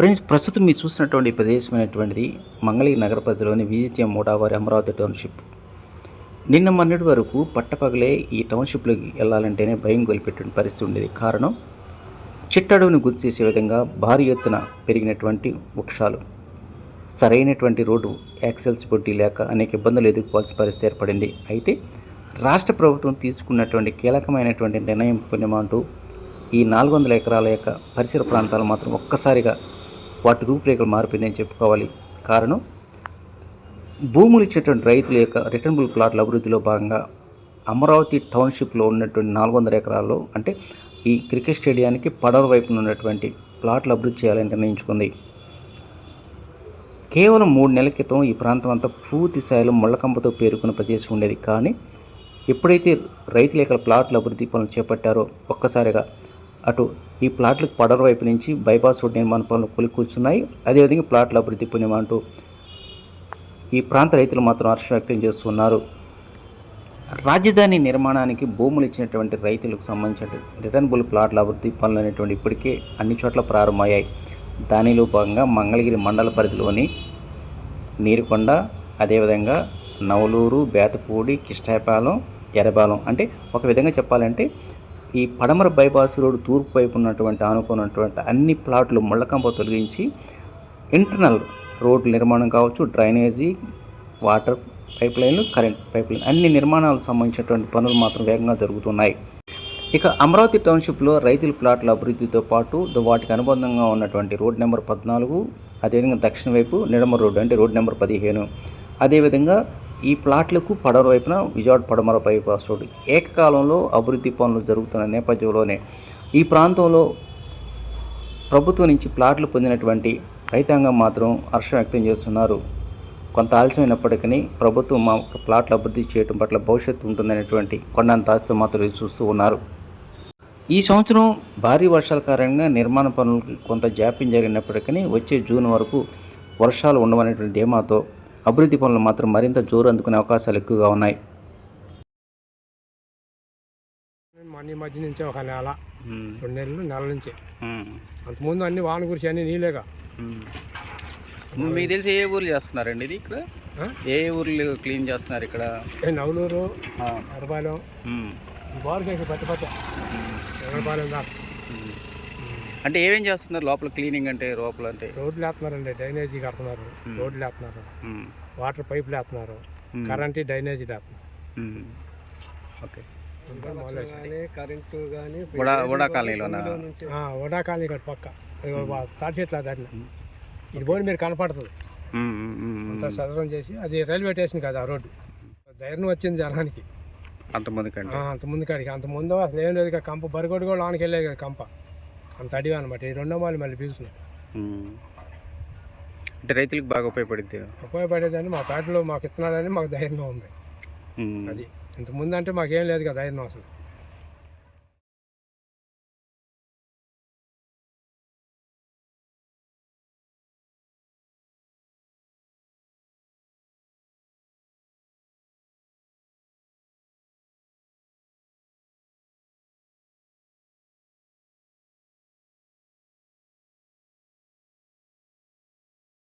Friends ప్రస్తుతం మీరు చూసినటువంటి ప్రదేశమైనటువంటిది మంగళగిరి నగర పరిధిలోని విజిటిఎం మూడావారి అమరావతి టౌన్షిప్. నిన్న మొన్నటి వరకు పట్టపగలే ఈ టౌన్షిప్లోకి వెళ్ళాలంటేనే భయం గొలిపెట్టిన పరిస్థితి ఉండేది. కారణం? చిట్టడవుని గుర్తు చేసే విధంగా భారీ ఎత్తున పెరిగినటువంటి వృక్షాలు. సరైనటువంటి రోడ్డు యాక్సెసిబిలిటీ లేక అనేక ఇబ్బందులు ఎదుర్కోవాల్సిన పరిస్థితి ఏర్పడింది. అయితే రాష్ట్ర ప్రభుత్వం తీసుకున్నటువంటి కీలకమైనటువంటి నిర్ణయం పుణ్యమంటూ ఈ నాలుగు వందల ఎకరాల యొక్క పరిసర ప్రాంతాలు మాత్రం ఒక్కసారిగా వాటి రూపురేఖలు మారిపోయిందని చెప్పుకోవాలి. కారణం? భూములు ఇచ్చేటువంటి రైతుల యొక్క రిటర్నబుల్ ప్లాట్ల అభివృద్ధిలో భాగంగా అమరావతి టౌన్షిప్లో ఉన్నటువంటి నాలుగు వందల ఎకరాల్లో అంటే ఈ క్రికెట్ స్టేడియానికి పడవ వైపున ఉన్నటువంటి ప్లాట్లు అభివృద్ధి చేయాలని నిర్ణయించుకుంది. కేవలం మూడు నెలల క్రితం ఈ ప్రాంతం అంతా పూర్తి స్థాయిలో ముళ్ళకంపతో పేరుకున్న ప్రదేశం ఉండేది. కానీ ఎప్పుడైతే రైతులు ఇక్కడ ప్లాట్ల అభివృద్ధి పనులు చేపట్టారో ఒక్కసారిగా అటు ఈ ప్లాట్లకు పడవ వైపు నుంచి బైపాస్ రోడ్ నిర్మాణ పనులు కొలి కూర్చున్నాయి. అదేవిధంగా ప్లాట్ల అభివృద్ధి పుణ్యమంటూ ఈ ప్రాంత రైతులు మాత్రం హర్షం వ్యక్తం చేస్తున్నారు. రాజధాని నిర్మాణానికి భూములు ఇచ్చినటువంటి రైతులకు సంబంధించిన రిటర్నబుల్ ప్లాట్ల అభివృద్ధి పనులు అనేటువంటి ఇప్పటికే అన్ని చోట్ల ప్రారంభమయ్యాయి. దానిలో భాగంగా మంగళగిరి మండల పరిధిలోని నీరుకొండ అదేవిధంగా నవలూరు బేతపూడి కిష్టాయపాలెం ఎర్రబాలెం అంటే ఒక విధంగా చెప్పాలంటే ఈ పడమర బైపాస్ రోడ్ తూర్పు వైపు ఉన్నటువంటి ఆనుకున్నటువంటి అన్ని ప్లాట్లు ముళ్ళకంప తొలగించి ఇంటర్నల్ రోడ్ల నిర్మాణం కావచ్చు డ్రైనేజీ వాటర్ పైప్ లైన్లు కరెంట్ పైప్ లైన్ అన్ని నిర్మాణాలకు సంబంధించినటువంటి పనులు మాత్రం వేగంగా జరుగుతున్నాయి. ఇక అమరావతి టౌన్షిప్లో రైతుల ప్లాట్ల అభివృద్ధితో పాటు వాటికి అనుబంధంగా ఉన్నటువంటి రోడ్ నెంబర్ పద్నాలుగు అదేవిధంగా దక్షిణ వైపు నిడమ రోడ్డు అంటే రోడ్ నెంబర్ పదిహేను. అదేవిధంగా ఈ ప్లాట్లకు పడవ వైపున విజయవాడ పడమర బైపాస్ రోడ్డు. ఏకకాలంలో అభివృద్ధి పనులు జరుగుతున్న నేపథ్యంలోనే ఈ ప్రాంతంలో ప్రభుత్వం నుంచి ప్లాట్లు పొందినటువంటి రైతాంగం మాత్రం హర్షం వ్యక్తం చేస్తున్నారు. కొంత ఆలస్యమైనప్పటికీ ప్రభుత్వం మా ప్లాట్లు అభివృద్ధి చేయడం పట్ల భవిష్యత్తు ఉంటుందనేటువంటి కొండంత ఆస్తి మాత్రం చూస్తూ ఉన్నారు. ఈ సంవత్సరం భారీ వర్షాల కారణంగా నిర్మాణ పనులకు కొంత జాప్యం జరిగినప్పటికీ వచ్చే జూన్ వరకు వర్షాలు ఉండవనేటువంటి ధీమాతో అభివృద్ధి పనులు మాత్రం మరింత జోరు అందుకునే అవకాశాలు ఎక్కువగా ఉన్నాయి. మొన్న ఈ మధ్య నుంచే ఒక నెల రెండు నెలలు నెల నుంచి. అంతకుముందు అన్ని వాన కురిసి అన్ని నీళ్ళేగా. మీకు తెలిసి ఏ ఊర్లు చేస్తున్నారండి ఇది ఇక్కడ? ఏ ఊర్లు క్లీన్ చేస్తున్నారు ఇక్కడ? నవలూరు ఎర్రపాలెం బారుకేసి పత్తి పత్తి. ఎర్రపాలెం దాకా. అంటే ఏమేం చేస్తున్నారు లోపల క్లీనింగ్ అంటే లోపల అంటే? రోడ్లు వేస్తున్నారండి డ్రైనేజీ కడుతున్నారు రోడ్లు వేస్తున్నారు మ్మ్. వాటర్ పైపులు వేస్తున్నారు. కరెంట్ డ్రైనేజీ వేస్తున్నారు మ్మ్. ఓకే. కరెంటు కానీ వడా వడా కాలనీ ఇక్కడ పక్క. తాటి చెట్లు దాటిన. ఇది పోయి మీరు కనపడుతుంది. అంతా. సదరం చేసి అది రైల్వే స్టేషన్ కదా ఆ రోడ్డు. ధైర్యం వచ్చింది జనానికి. అంతమంది కండి ఆ, అంత ముందు కాడికి అంత ముందు అసలు ఏం లేదు కంప బరిగొడ్డు కూడా లోనికి వెళ్ళే కదా కంప. అంత అడివి అనమాట ఈ రెండో వాళ్ళు మళ్ళీ పీల్చున్నాయి మ్మ్. అంటే రైతులకు బాగా ఉపయోగపడుద్ది. ఉపయోగపడేదని మా పేటలో మాకు ఇస్తున్నాడని మాకు ధైర్యం ఉంది. అది ఇంత ముందు అంటే మాకేం లేదు కదా ధైర్యం అసలు.